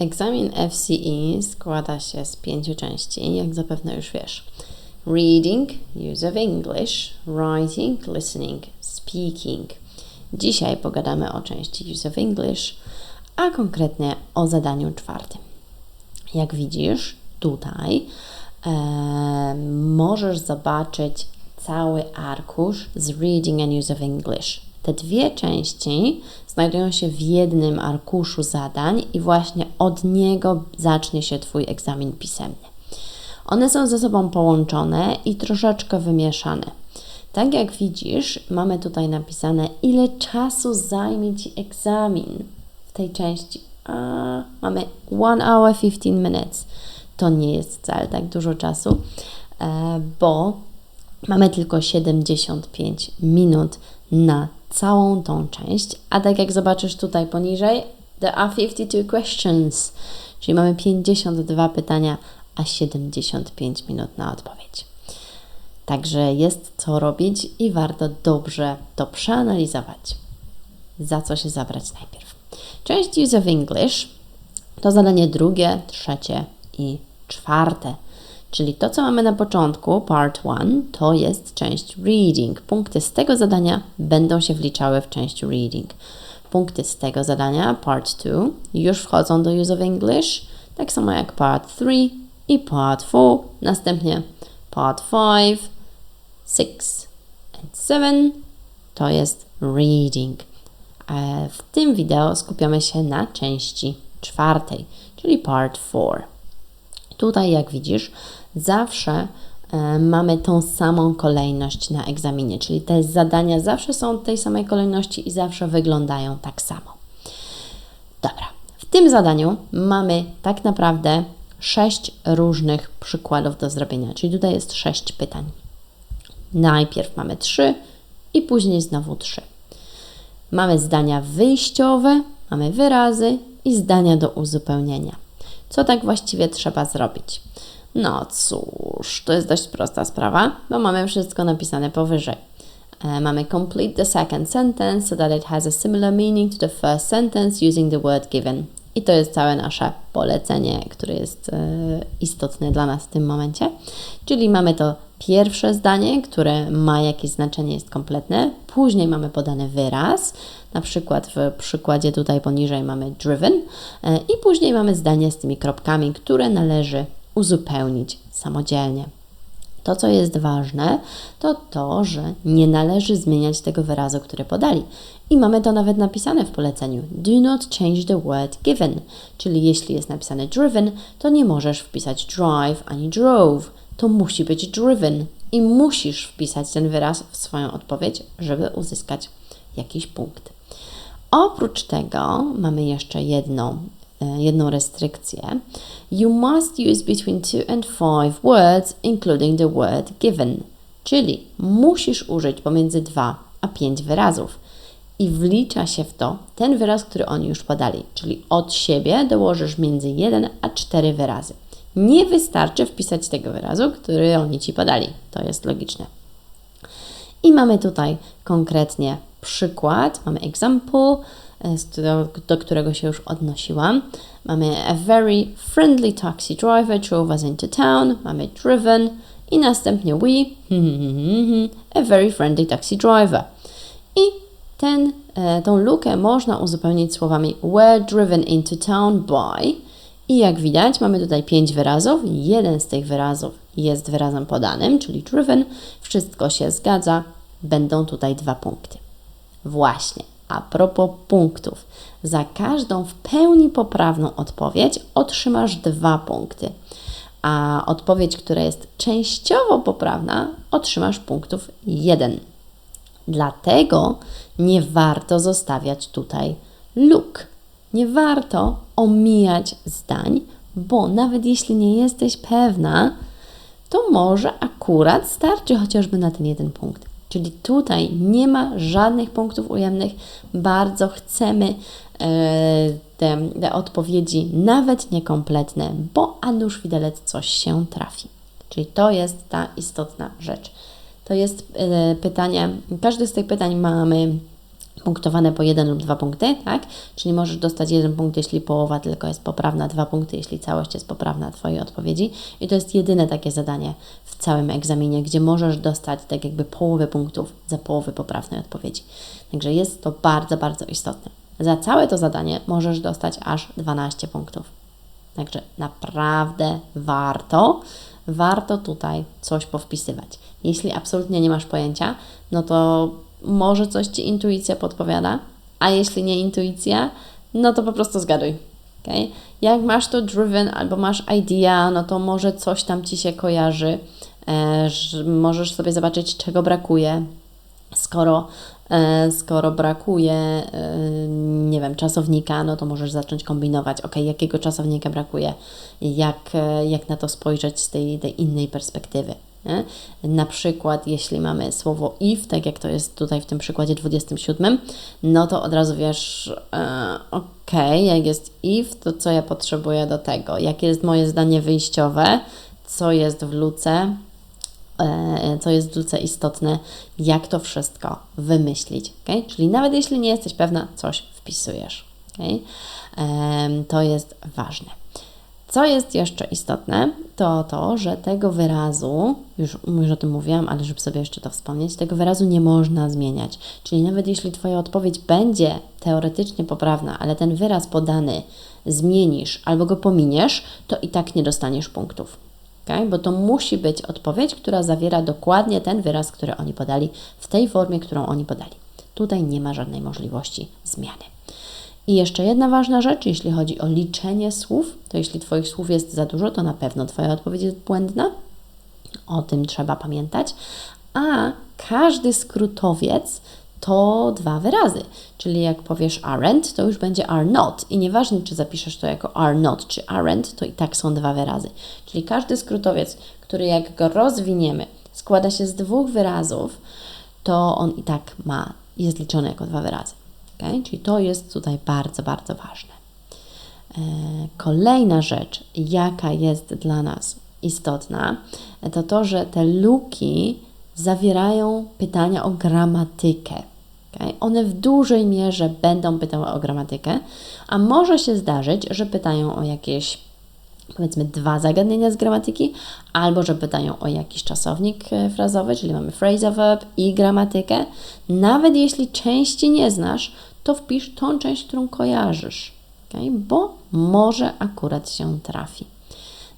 Egzamin FCE składa się z pięciu części, jak zapewne już wiesz. Reading, use of English, writing, listening, speaking. Dzisiaj pogadamy o części use of English, a konkretnie o zadaniu czwartym. Jak widzisz, tutaj e, możesz zobaczyć cały arkusz z Reading and Use of English. Te dwie części znajdują się w jednym arkuszu zadań i właśnie od niego zacznie się Twój egzamin pisemny. One są ze sobą połączone i troszeczkę wymieszane. Tak jak widzisz, mamy tutaj napisane, ile czasu zajmie Ci egzamin w tej części. A, mamy 1 hour 15 minutes. To nie jest wcale tak dużo czasu, e, bo mamy tylko 75 minut na całą tą część, a tak jak zobaczysz tutaj poniżej, there are 52 questions, czyli mamy 52 pytania, a 75 minut na odpowiedź. Także jest co robić i warto dobrze to przeanalizować. Za co się zabrać najpierw? Część Use of English to zadanie drugie, trzecie i czwarte. Czyli to, co mamy na początku, part 1, to jest część reading. Punkty z tego zadania będą się wliczały w część reading. Punkty z tego zadania, part 2, już wchodzą do use of English, tak samo jak part 3 i part 4, następnie part 5, 6 and 7 to jest reading. W tym wideo skupiamy się na części czwartej, czyli part 4. Tutaj, jak widzisz, zawsze e, mamy tą samą kolejność na egzaminie, czyli te zadania zawsze są tej samej kolejności i zawsze wyglądają tak samo. Dobra, w tym zadaniu mamy tak naprawdę sześć różnych przykładów do zrobienia, czyli tutaj jest sześć pytań. Najpierw mamy trzy i później znowu trzy. Mamy zdania wyjściowe, mamy wyrazy i zdania do uzupełnienia. Co tak właściwie trzeba zrobić? No cóż, to jest dość prosta sprawa, bo mamy wszystko napisane powyżej. E, mamy complete the second sentence so that it has a similar meaning to the first sentence using the word given. I to jest całe nasze polecenie, które jest e, istotne dla nas w tym momencie. Czyli mamy to pierwsze zdanie, które ma jakieś znaczenie, jest kompletne. Później mamy podany wyraz, na przykład w przykładzie tutaj poniżej mamy driven, e, i później mamy zdanie z tymi kropkami, które należy uzupełnić samodzielnie. To, co jest ważne, to to, że nie należy zmieniać tego wyrazu, który podali. I mamy to nawet napisane w poleceniu. Do not change the word given. Czyli jeśli jest napisane driven, to nie możesz wpisać drive ani drove. To musi być driven. I musisz wpisać ten wyraz w swoją odpowiedź, żeby uzyskać jakiś punkt. Oprócz tego mamy jeszcze jedną E, jedną restrykcję. You must use between two and five words, including the word given. Czyli musisz użyć pomiędzy dwa a pięć wyrazów. I wlicza się w to ten wyraz, który oni już podali. Czyli od siebie dołożysz między jeden a cztery wyrazy. Nie wystarczy wpisać tego wyrazu, który oni ci podali. To jest logiczne. I mamy tutaj konkretnie przykład. Mamy example do, do którego się już odnosiłam. Mamy a very friendly taxi driver drove us into town. Mamy driven i następnie we, a very friendly taxi driver. I ten, e, tą lukę można uzupełnić słowami were driven into town by. I jak widać, mamy tutaj pięć wyrazów. Jeden z tych wyrazów jest wyrazem podanym, czyli driven. Wszystko się zgadza. Będą tutaj dwa punkty. Właśnie. A propos punktów, za każdą w pełni poprawną odpowiedź otrzymasz dwa punkty, a odpowiedź, która jest częściowo poprawna, otrzymasz punktów jeden. Dlatego nie warto zostawiać tutaj luk. Nie warto omijać zdań, bo nawet jeśli nie jesteś pewna, to może akurat starczy chociażby na ten jeden punkt. Czyli tutaj nie ma żadnych punktów ujemnych. Bardzo chcemy e, te, te odpowiedzi, nawet niekompletne, bo a nuż widelec coś się trafi. Czyli to jest ta istotna rzecz. To jest e, pytanie, każde z tych pytań mamy punktowane po jeden lub dwa punkty, tak? Czyli możesz dostać jeden punkt, jeśli połowa tylko jest poprawna, dwa punkty, jeśli całość jest poprawna Twojej odpowiedzi. I to jest jedyne takie zadanie w całym egzaminie, gdzie możesz dostać tak jakby połowę punktów za połowę poprawnej odpowiedzi. Także jest to bardzo, bardzo istotne. Za całe to zadanie możesz dostać aż 12 punktów. Także naprawdę warto, warto tutaj coś powpisywać. Jeśli absolutnie nie masz pojęcia, no to może coś Ci intuicja podpowiada, a jeśli nie intuicja, no to po prostu zgaduj. Okay? Jak masz to driven albo masz idea, no to może coś tam Ci się kojarzy, e, możesz sobie zobaczyć, czego brakuje, skoro E, skoro brakuje, e, nie wiem, czasownika, no to możesz zacząć kombinować, ok, jakiego czasownika brakuje, jak, e, jak na to spojrzeć z tej, tej innej perspektywy. Nie? Na przykład, jeśli mamy słowo if, tak jak to jest tutaj w tym przykładzie 27, no to od razu wiesz, e, ok, jak jest if, to co ja potrzebuję do tego? Jakie jest moje zdanie wyjściowe? Co jest w luce? E, co jest w istotne, jak to wszystko wymyślić. Okay? Czyli nawet jeśli nie jesteś pewna, coś wpisujesz. Okay? To jest ważne. Co jest jeszcze istotne, to to, że tego wyrazu, już, już o tym mówiłam, ale żeby sobie jeszcze to wspomnieć, tego wyrazu nie można zmieniać. Czyli nawet jeśli Twoja odpowiedź będzie teoretycznie poprawna, ale ten wyraz podany zmienisz albo go pominiesz, to i tak nie dostaniesz punktów okay? bo to musi być odpowiedź, która zawiera dokładnie ten wyraz, który oni podali, w tej formie, którą oni podali. Tutaj nie ma żadnej możliwości zmiany. I jeszcze jedna ważna rzecz, jeśli chodzi o liczenie słów, to jeśli Twoich słów jest za dużo, to na pewno Twoja odpowiedź jest błędna. O tym trzeba pamiętać. A każdy skrótowiec to dwa wyrazy. Czyli jak powiesz aren't, to już będzie are not. I nieważne, czy zapiszesz to jako are not, czy aren't, to i tak są dwa wyrazy. Czyli każdy skrótowiec, który jak go rozwiniemy, składa się z dwóch wyrazów, to on i tak ma, jest liczony jako dwa wyrazy. Okay? Czyli to jest tutaj bardzo, bardzo ważne. E, kolejna rzecz, jaka jest dla nas istotna, to to, że te luki zawierają pytania o gramatykę. Okay? One w dużej mierze będą pytały o gramatykę, a może się zdarzyć, że pytają o jakieś powiedzmy dwa zagadnienia z gramatyki, albo że pytają o jakiś czasownik e, frazowy, czyli mamy phrasal verb i gramatykę. Nawet jeśli części nie znasz, to wpisz tą część, którą kojarzysz, okay? bo może akurat się trafi.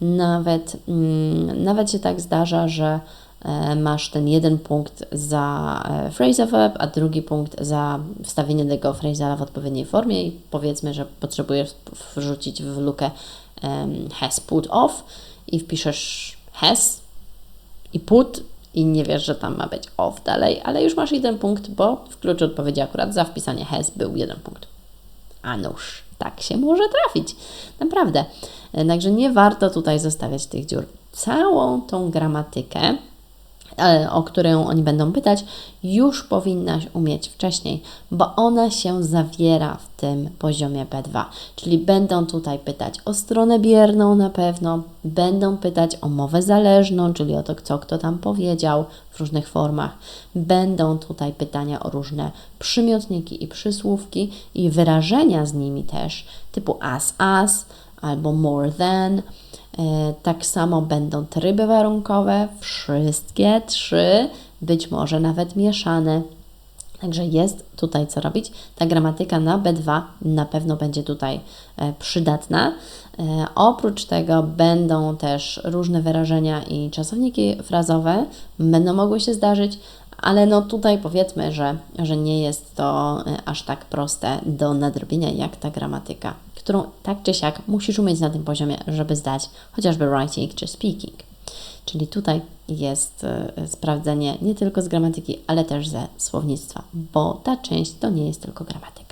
Nawet, mm, nawet się tak zdarza, że E, masz ten jeden punkt za e, phrasal verb, a drugi punkt za wstawienie tego phrasala w odpowiedniej formie i powiedzmy, że potrzebujesz wrzucić w lukę um, has put off i wpiszesz has i put i nie wiesz, że tam ma być off dalej, ale już masz jeden punkt, bo w kluczu odpowiedzi akurat za wpisanie has był jeden punkt. A nuż, tak się może trafić. Naprawdę. Także nie warto tutaj zostawiać tych dziur. Całą tą gramatykę o którą oni będą pytać, już powinnaś umieć wcześniej, bo ona się zawiera w tym poziomie B2. Czyli będą tutaj pytać o stronę bierną na pewno, będą pytać o mowę zależną, czyli o to, co kto tam powiedział w różnych formach. Będą tutaj pytania o różne przymiotniki i przysłówki i wyrażenia z nimi też, typu as, as albo more than E, tak samo będą tryby warunkowe, wszystkie trzy, być może nawet mieszane. Także jest tutaj co robić. Ta gramatyka na B2 na pewno będzie tutaj e, przydatna. E, oprócz tego będą też różne wyrażenia i czasowniki frazowe, będą mogły się zdarzyć, ale no tutaj powiedzmy, że, że nie jest to aż tak proste do nadrobienia jak ta gramatyka którą tak czy siak musisz umieć na tym poziomie, żeby zdać chociażby writing czy speaking. Czyli tutaj jest y, sprawdzenie nie tylko z gramatyki, ale też ze słownictwa, bo ta część to nie jest tylko gramatyka.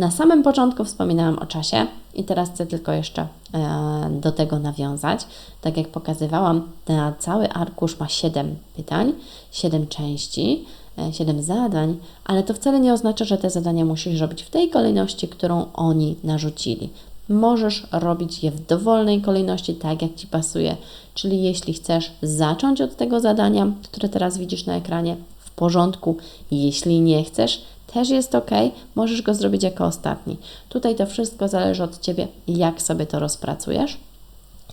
Na samym początku wspominałam o czasie i teraz chcę tylko jeszcze e, do tego nawiązać. Tak jak pokazywałam, na cały arkusz ma 7 pytań, 7 części. 7 e, zadań, ale to wcale nie oznacza, że te zadania musisz robić w tej kolejności, którą oni narzucili. Możesz robić je w dowolnej kolejności, tak jak Ci pasuje. Czyli jeśli chcesz zacząć od tego zadania, które teraz widzisz na ekranie, porządku. Jeśli nie chcesz, też jest ok, możesz go zrobić jako ostatni. Tutaj to wszystko zależy od Ciebie, jak sobie to rozpracujesz.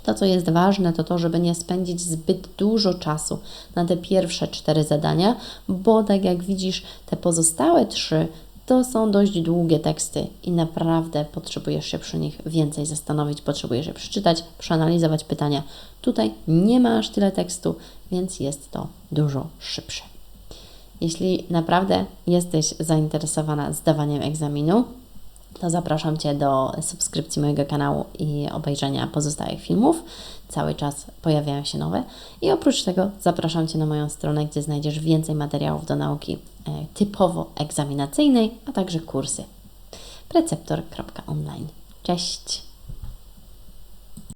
To, co jest ważne, to to, żeby nie spędzić zbyt dużo czasu na te pierwsze cztery zadania, bo tak jak widzisz, te pozostałe trzy to są dość długie teksty i naprawdę potrzebujesz się przy nich więcej zastanowić, potrzebujesz je przeczytać, przeanalizować pytania. Tutaj nie ma aż tyle tekstu, więc jest to dużo szybsze. Jeśli naprawdę jesteś zainteresowana zdawaniem egzaminu, to zapraszam Cię do subskrypcji mojego kanału i obejrzenia pozostałych filmów. Cały czas pojawiają się nowe. I oprócz tego zapraszam Cię na moją stronę, gdzie znajdziesz więcej materiałów do nauki e, typowo egzaminacyjnej, a także kursy. preceptor.online. Cześć!